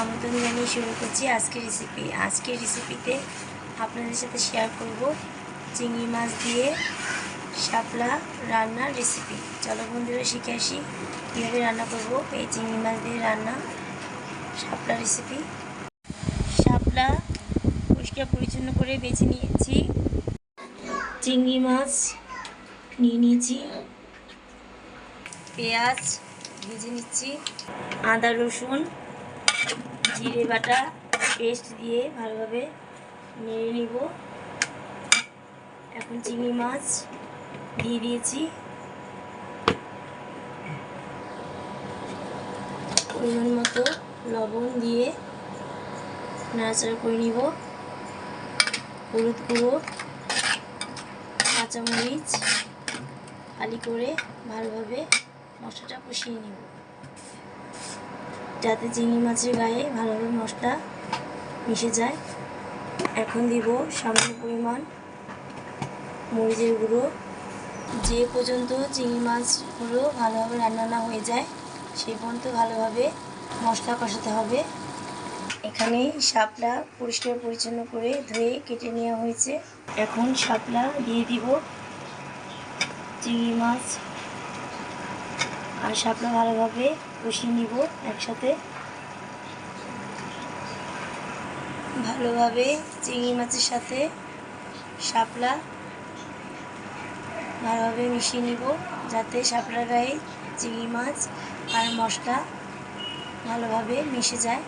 আমন্ত্রণ জানিয়ে শুরু করছি। আজকের রেসিপি আজকের রেসিপিতে আপনাদের সাথে শেয়ার করব চিংড়ি মাছ দিয়ে শাপলা রান্নার রেসিপি চলো বন্ধুরা, শিখে আসি। কীভাবে রান্না করব? এই চিংড়ি মাছ দিয়ে রান্না, শাপলা রেসিপি শাপলা পরিষ্কার পরিচ্ছন্ন করে বেছে নিয়েছি। চিংড়ি মাছ নিয়ে নিয়েছি। পেঁয়াজ ভেজে নিচ্ছি। আদা রসুন জিরে বাটা পেস্ট দিয়ে ভালোভাবে নেড়ে নিব। এখন চিংড়ি মাছ দিয়ে দিয়েছি। পরিমাণ মতো লবণ দিয়ে নাড়াচাড়া করে নিব। হলুদ গুঁড়ো, কাঁচামরিচ, খালি করে ভালোভাবে মশলাটা কষিয়ে নিব। যাতে চিংড়ি মাছের গায়ে ভালোভাবে মশলা মিশে যায়। এখন দিব সামান্য পরিমাণ মরিচের গুঁড়ো। যে পর্যন্ত চিংড়ি মাছগুলো ভালোভাবে রান্না না হয়ে যায়, সেই পর্যন্ত ভালোভাবে মশলা কষাতে হবে। এখানে শাপলা পরিষ্কার পরিচ্ছন্ন করে ধুয়ে কেটে নেওয়া হয়েছে। এখন শাপলা দিয়ে দিব চিংড়ি মাছ। আর শাপলা ভালোভাবে কষিয়ে নিব একসাথে। ভালোভাবে চিংড়ি মাছের সাথে শাপলা ভালোভাবে মিশিয়ে নিব, যাতে শাপলার গায়ে চিংড়ি মাছ আর মশলা ভালোভাবে মিশে যায়।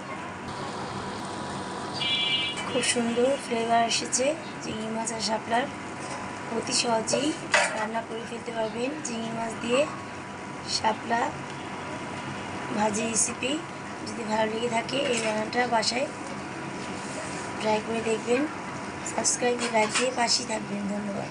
খুব সুন্দর ফ্লেভার এসেছে চিংড়ি মাছ আর শাপলার। অতি সহজেই রান্না করে ফেলতে পারবেন। চিংড়ি মাছ দিয়ে শাপলা ভাজি রেসিপি যদি ভালো লেগে থাকে এই রান্নাটা বাসায় ট্রাই করে দেখবেন। সাবস্ক্রাইব লাইক দিয়ে পাশেই থাকবেন। ধন্যবাদ।